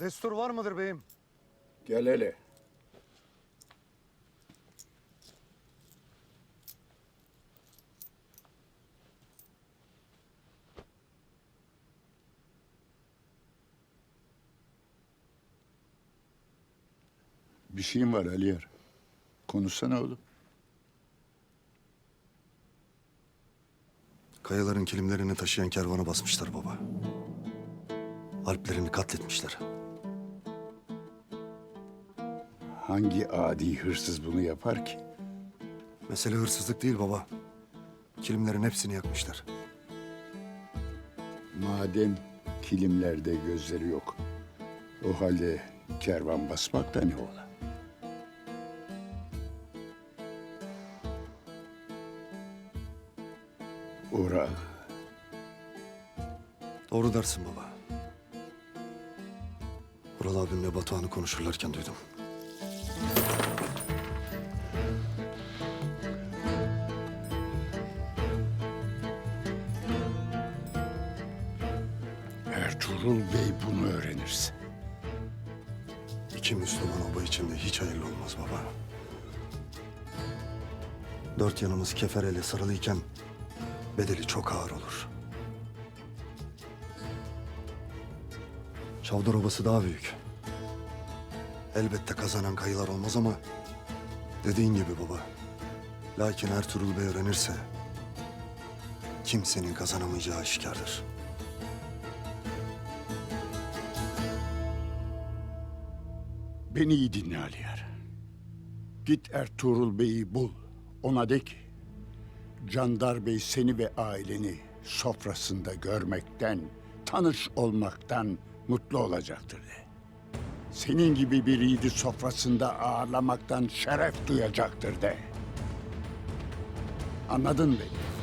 Destur var mıdır beyim? Gel hele. Bir şeyim var Aliyar. Konuşsana oğlum. Kayaların kilimlerini taşıyan kervanı basmışlar baba. Alplerini katletmişler. Hangi adi hırsız bunu yapar ki? Mesele hırsızlık değil baba. Kilimlerin hepsini yakmışlar. Madem kilimlerde gözleri yok. O halde kervan basmak da ne ola? Uğra Doğru dersin baba. Vural abimle Batuhan'ı konuşurlarken duydum. Ertuğrul Bey bunu öğrenirse. İki Müslüman oba içinde hiç hayırlı olmaz baba. Dört yanımız kefereyle sarılıyken bedeli çok ağır olur. Çavdar obası daha büyük. Elbette kazanan kayılar olmaz ama dediğin gibi baba. Lakin Ertuğrul Bey öğrenirse kimsenin kazanamayacağı aşikardır. Beni iyi dinle Aliyar. Git Ertuğrul Bey'i bul. Ona de ki... Candar Bey seni ve aileni sofrasında görmekten, tanış olmaktan mutlu olacaktır de. Senin gibi bir yiğidi sofrasında ağırlamaktan şeref duyacaktır de. Anladın beni?